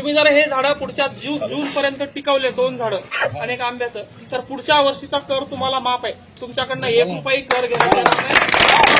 तुम्ही जर हे झाडं पुढच्या जून जून पर्यंत टिकवले दोन झाडं आणि एक आंब्याचं तर पुढच्या वर्षीचा कर तुम्हाला माफ आहे. तुमच्याकडनं एक रुपये कर घेतला नाही.